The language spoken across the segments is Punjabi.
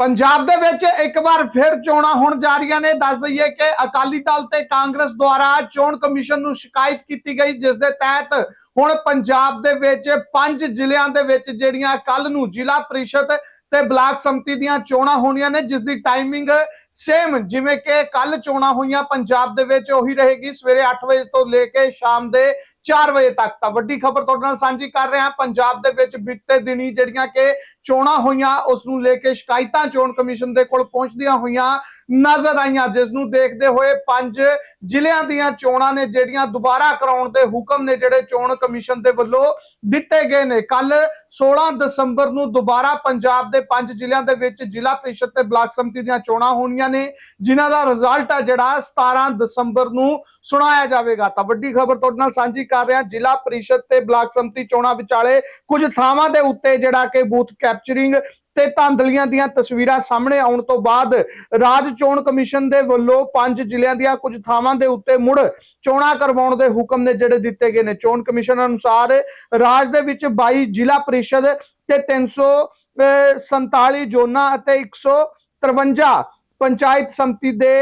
ਪੰਜਾਬ ਦੇ ਵਿੱਚ ਇੱਕ ਵਾਰ ਫਿਰ ਚੋਣਾਂ ਹੋਣ ਜਾ ਰਹੀਆਂ ਨੇ। ਦੱਸ ਦਈਏ ਕਿ ਅਕਾਲੀ ਦਲ ਤੇ ਕਾਂਗਰਸ ਦੁਆਰਾ ਚੋਣ ਕਮਿਸ਼ਨ ਨੂੰ ਸ਼ਿਕਾਇਤ ਕੀਤੀ ਗਈ, ਜਿਸ ਦੇ ਤਹਿਤ ਹੁਣ ਪੰਜਾਬ ਦੇ ਵਿੱਚ ਪੰਜ ਜ਼ਿਲ੍ਹਿਆਂ ਦੇ ਵਿੱਚ ਜਿਹੜੀਆਂ ਕੱਲ ਨੂੰ ਜ਼ਿਲ੍ਹਾ ਪ੍ਰੀਸ਼ਦ ਤੇ ਬਲਾਕ ਸੰਮਤੀ ਦੀਆਂ ਚੋਣਾਂ ਹੋਣੀਆਂ ਨੇ, ਜਿਸ ਦੀ ਟਾਈਮਿੰਗ ਸੇਮ ਜਿਵੇਂ ਕਿ ਕੱਲ ਚੋਣਾਂ ਹੋਈਆਂ, ਪੰਜਾਬ ਦੇ ਵਿੱਚ ਉਹੀ ਰਹੇਗੀ। ਸਵੇਰੇ 8 ਵਜੇ ਤੋਂ ਲੈ ਕੇ ਸ਼ਾਮ ਦੇ 4 ਵਜੇ ਤੱਕ। ਤਾਂ ਵੱਡੀ ਖਬਰ ਤੁਹਾਡੇ ਨਾਲ ਸਾਂਝੀ ਕਰ ਰਹੇ। ਹਾਂ ਪੰਜਾਬ ਦੇ ਵਿੱਚ ਬੀਤੇ ਦਿਨੀ ਜਿਹੜੀਆਂ ਕਿ ਚੋਣਾਂ ਹੋਈਆਂ, ਉਸ ਨੂੰ ਲੈ ਕੇ ਸ਼ਿਕਾਇਤਾਂ ਚੋਣ ਕਮਿਸ਼ਨ ਦੇ ਕੋਲ ਪਹੁੰਚਦੀਆਂ ਹੋਈਆਂ ਨਜ਼ਰ ਆਈਆਂ, ਜਿਸ ਨੂੰ ਦੇਖਦੇ ਹੋਏ ਪੰਜ ਜ਼ਿਲ੍ਹਿਆਂ ਦੀਆਂ ਚੋਣਾਂ ਨੇ, ਜਿਹੜੀਆਂ ਦੁਬਾਰਾ ਕਰਾਉਣ ਦੇ ਹੁਕਮ ਨੇ, ਜਿਹੜੇ ਚੋਣ ਕਮਿਸ਼ਨ ਦੇ ਵੱਲੋਂ ਦਿੱਤੇ ਗਏ ਨੇ। ਕੱਲ 16 ਦਸੰਬਰ ਨੂੰ ਦੁਬਾਰਾ ਪੰਜਾਬ ਦੇ ਪੰਜ ਜ਼ਿਲ੍ਹਿਆਂ ਦੇ ਵਿੱਚ ਜ਼ਿਲ੍ਹਾ ਪ੍ਰੀਸ਼ਦ ਤੇ ਬਲਾਕ ਸਮਿਤੀ ਦੀਆਂ ਚੋਣਾਂ ਹੋਣੀਆਂ ਨੇ, ਜਿਨ੍ਹਾਂ ਦਾ ਰਿਜ਼ਲਟ ਆ ਜਿਹੜਾ 17 ਦਸੰਬਰ ਨੂੰ ਸੁਣਾਇਆ ਜਾਵੇਗਾ। ਤਾਂ ਵੱਡੀ ਖਬਰ ਤੁਹਾਡੇ ਨਾਲ ਸਾਂਝੀ ਕਰ ਰਿਹਾ। ਜ਼ਿਲ੍ਹਾ ਪ੍ਰੀਸ਼ਦ ਤੇ ਬਲਾਕ ਸੰਮਤੀ ਚੋਣਾਂ ਵਿਚਾਲੇ ਕੁਝ ਥਾਵਾਂ ਦੇ ਉੱਤੇ ਜਿਹੜਾ ਕਿ ਬੂਥ ਕੈਪਚਰਿੰਗ ਤੇ ਧਾਂਦਲੀਆਂ ਦੀਆਂ ਤਸਵੀਰਾਂ ਸਾਹਮਣੇ ਆਉਣ ਤੋਂ ਬਾਅਦ ਰਾਜ ਚੋਣ ਕਮਿਸ਼ਨ ਦੇ ਵੱਲੋਂ ਪੰਜ ਜ਼ਿਲ੍ਹਿਆਂ ਦੀਆਂ ਕੁਝ ਥਾਵਾਂ ਦੇ ਉੱਤੇ ਮੁੜ ਚੋਣਾਂ ਕਰਵਾਉਣ ਦੇ ਹੁਕਮ ਨੇ ਜਿਹੜੇ ਦਿੱਤੇ ਗਏ ਨੇ। ਚੋਣ ਕਮਿਸ਼ਨ ਅਨੁਸਾਰ ਰਾਜ ਦੇ ਵਿੱਚ 22 ਜ਼ਿਲ੍ਹਾ ਪ੍ਰੀਸ਼ਦ ਤੇ 347 ਜ਼ੋਨਾਂ ਅਤੇ 153 ਪੰਚਾਇਤ ਸੰਮਤੀ ਦੇ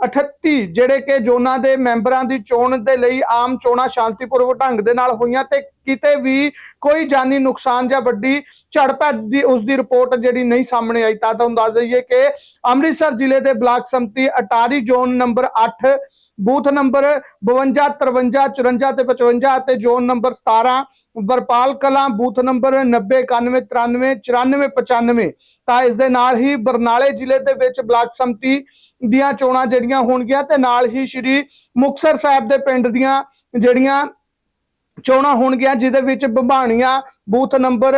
2838 ਜਿਹੜੇ ਕਿ ਜ਼ੋਨਾਂ ਦੇ ਮੈਂਬਰਾਂ ਦੀ ਚੋਣ ਦੇ ਲਈ ਆਮ ਚੋਣਾਂ ਸ਼ਾਂਤੀਪੂਰਵਕ ਢੰਗ ਦੇ ਨਾਲ ਹੋਈਆਂ ਤੇ ਕਿਤੇ ਵੀ ਕੋਈ ਜਾਨੀ ਨੁਕਸਾਨ ਜਾਂ ਵੱਡੀ ਝੜਪ ਦੀ, ਉਸ ਦੀ ਰਿਪੋਰਟ ਜਿਹੜੀ ਨਹੀਂ ਸਾਹਮਣੇ ਆਈ, ਤਾਂ ਤੁਹਾਨੂੰ ਦੱਸ ਦਈਏ ਕਿ ਅੰਮ੍ਰਿਤਸਰ ਜ਼ਿਲ੍ਹੇ ਦੇ ਬਲਾਕ ਸੰਮਤੀ Attari zone number 8 booth number 52 53 54 ਤੇ 55 ਅਤੇ zone number 17 Varpal Kalan, booth number 90 91 93 94 95 ਤਾਂ ਇਸ ਦੇ ਨਾਲ ਹੀ ਬਰਨਾਲੇ ਜ਼ਿਲ੍ਹੇ ਦੇ ਵਿੱਚ ਬਲਾਕ ਸੰਮਤੀ ਦੀਆਂ ਚੋਣਾਂ ਜਿਹੜੀਆਂ ਹੋਣਗੀਆਂ ਤੇ ਨਾਲ ਹੀ ਸ਼੍ਰੀ ਮੁਕਤਸਰ ਸਾਹਿਬ ਦੇ ਪਿੰਡ ਦੀਆਂ ਜਿਹੜੀਆਂ ਚੋਣਾਂ ਹੋਣਗੀਆਂ, ਜਿਹਦੇ ਵਿੱਚ ਬੰਬਾਣੀਆਂ ਬੂਥ ਨੰਬਰ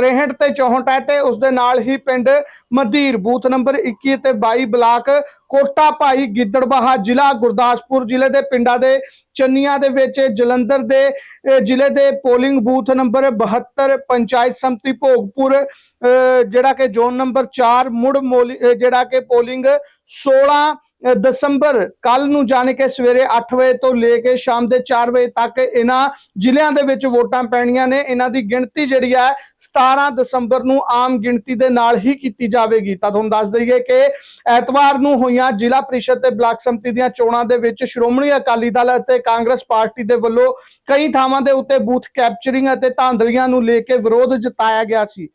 63 ਤੇ 64 ਹੈ ਤੇ ਉਸ ਦੇ ਨਾਲ ਹੀ ਪਿੰਡ ਮਧੀਰ, ਬੂਥ ਨੰਬਰ 21 ਤੇ 22 ਬਲਾਕ ਕੋਟਾ ਭਾਈ ਗਿੱਦੜਬਾਹਾ ਜ਼ਿਲ੍ਹਾ ਗੁਰਦਾਸਪੁਰ ਜ਼ਿਲ੍ਹੇ ਦੇ ਪਿੰਡਾਂ ਦੇ ਚੰਨੀਆਂ ਦੇ ਵਿੱਚ ਜਲੰਧਰ ਦੇ ਜ਼ਿਲ੍ਹੇ ਦੇ polling booth number 72 panchayat samiti Bhogpur ਜਿਹੜਾ ਕਿ ਜ਼ੋਨ ਨੰਬਰ 4 ਮੁੜ ਮੋਲੀ- ਜਿਹੜਾ ਕਿ ਪੋਲਿੰਗ 16 ਦਸੰਬਰ ਕੱਲ ਨੂੰ ਜਾਣੇ ਕਿ ਸਵੇਰੇ 8 ਵਜੇ ਤੋਂ ਲੈ ਕੇ ਸ਼ਾਮ ਦੇ 4 ਵਜੇ ਤੱਕ ਇਹਨਾਂ ਜ਼ਿਲ੍ਹਿਆਂ ਦੇ ਵਿੱਚ ਵੋਟਾਂ ਪੈਣੀਆਂ ਨੇ। ਇਹਨਾਂ ਦੀ ਗਿਣਤੀ ਜਿਹੜੀ ਹੈ 17 ਦਸੰਬਰ ਨੂੰ ਆਮ ਗਿਣਤੀ ਦੇ ਨਾਲ ਹੀ ਕੀਤੀ ਜਾਵੇਗੀ। ਤਾਂ ਤੁਹਾਨੂੰ ਦੱਸ ਦਈਏ ਕਿ ਐਤਵਾਰ ਨੂੰ ਹੋਈਆਂ ਜ਼ਿਲ੍ਹਾ ਪ੍ਰੀਸ਼ਦ ਤੇ ਬਲਾਕ ਸੰਮਤੀ ਦੀਆਂ ਚੋਣਾਂ ਦੇ ਵਿੱਚ ਸ਼੍ਰੋਮਣੀ ਅਕਾਲੀ ਦਲ ਅਤੇ ਕਾਂਗਰਸ ਪਾਰਟੀ ਦੇ ਵੱਲੋਂ ਕਈ ਥਾਵਾਂ ਦੇ ਉੱਤੇ ਬੂਥ ਕੈਪਚਰਿੰਗ ਅਤੇ ਧਾਂਦਲੀਆਂ ਨੂੰ ਲੈ ਕੇ ਵਿਰੋਧ ਜਤਾਇਆ ਗਿਆ ਸੀ।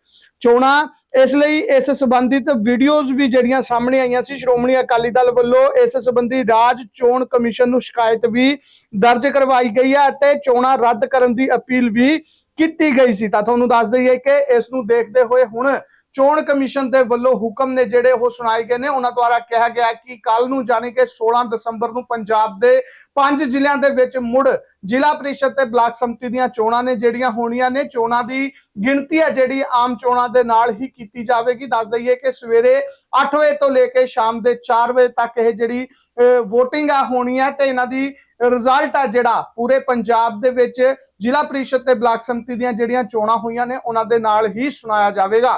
ਚੋਣਾਂ। ਇਸ ਲਈ ਇਸ ਸੰਬੰਧਿਤ ਵੀਡੀਓਜ਼ ਵੀ ਜਿਹੜੀਆਂ ਸਾਹਮਣੇ ਆਈਆਂ ਸੀ, ਸ਼੍ਰੋਮਣੀ ਅਕਾਲੀ ਦਲ ਵੱਲੋਂ ਇਸ ਸੰਬੰਧੀ ਰਾਜ ਚੋਣ ਕਮਿਸ਼ਨ ਨੂੰ ਸ਼ਿਕਾਇਤ ਵੀ ਦਰਜ ਕਰਵਾਈ ਗਈ ਹੈ ਅਤੇ ਚੋਣਾਂ ਰੱਦ ਕਰਨ ਦੀ ਅਪੀਲ ਵੀ ਕੀਤੀ ਗਈ ਸੀ। ਤਾਂ ਤੁਹਾਨੂੰ ਦੱਸ ਦਈਏ ਕਿ ਇਸ ਨੂੰ ਦੇਖਦੇ ਹੋਏ ਹੁਣ ਚੋਣ ਕਮਿਸ਼ਨ ਦੇ ਵੱਲੋਂ ਹੁਕਮ ਨੇ ਜਿਹੜੇ ਉਹ ਸੁਣਾਏ ਗਏ ਨੇ, ਉਹਨਾਂ ਦੁਆਰਾ ਕਿਹਾ ਗਿਆ ਕਿ ਕੱਲ ਨੂੰ ਜਾਣੀ ਕਿ 16 ਦਸੰਬਰ ਨੂੰ ਪੰਜਾਬ ਦੇ ਪੰਜ ਜ਼ਿਲ੍ਹਿਆਂ ਦੇ ਵਿੱਚ ਮੁੜ ਜ਼ਿਲ੍ਹਾ ਪ੍ਰੀਸ਼ਦ ਤੇ ਬਲਾਕ ਸੰਮਤੀ ਦੀਆਂ ਚੋਣਾਂ ਨੇ ਜਿਹੜੀਆਂ ਹੋਣੀਆਂ ਨੇ, ਚੋਣਾਂ ਦੀ ਗਿਣਤੀ ਹੈ ਜਿਹੜੀ ਆਮ ਚੋਣਾਂ ਦੇ ਨਾਲ ਹੀ ਕੀਤੀ ਜਾਵੇਗੀ। ਦੱਸ ਦਈਏ ਕਿ ਸਵੇਰੇ 8 ਵਜੇ ਤੋਂ ਲੈ ਕੇ ਸ਼ਾਮ ਦੇ 4 ਵਜੇ ਤੱਕ ਇਹ ਜਿਹੜੀ ਵੋਟਿੰਗ ਆ ਹੋਣੀ ਹੈ ਤੇ ਇਹਨਾਂ ਦੀ ਰਿਜ਼ਲਟ ਆ ਜਿਹੜਾ ਪੂਰੇ ਪੰਜਾਬ ਦੇ ਵਿੱਚ ਜ਼ਿਲ੍ਹਾ ਪ੍ਰੀਸ਼ਦ ਤੇ ਬਲਾਕ ਸੰਮਤੀ ਦੀਆਂ ਜਿਹੜੀਆਂ ਚੋਣਾਂ ਹੋਈਆਂ ਨੇ, ਉਹਨਾਂ ਦੇ ਨਾਲ ਹੀ ਸੁਣਾਇਆ ਜਾਵੇਗਾ।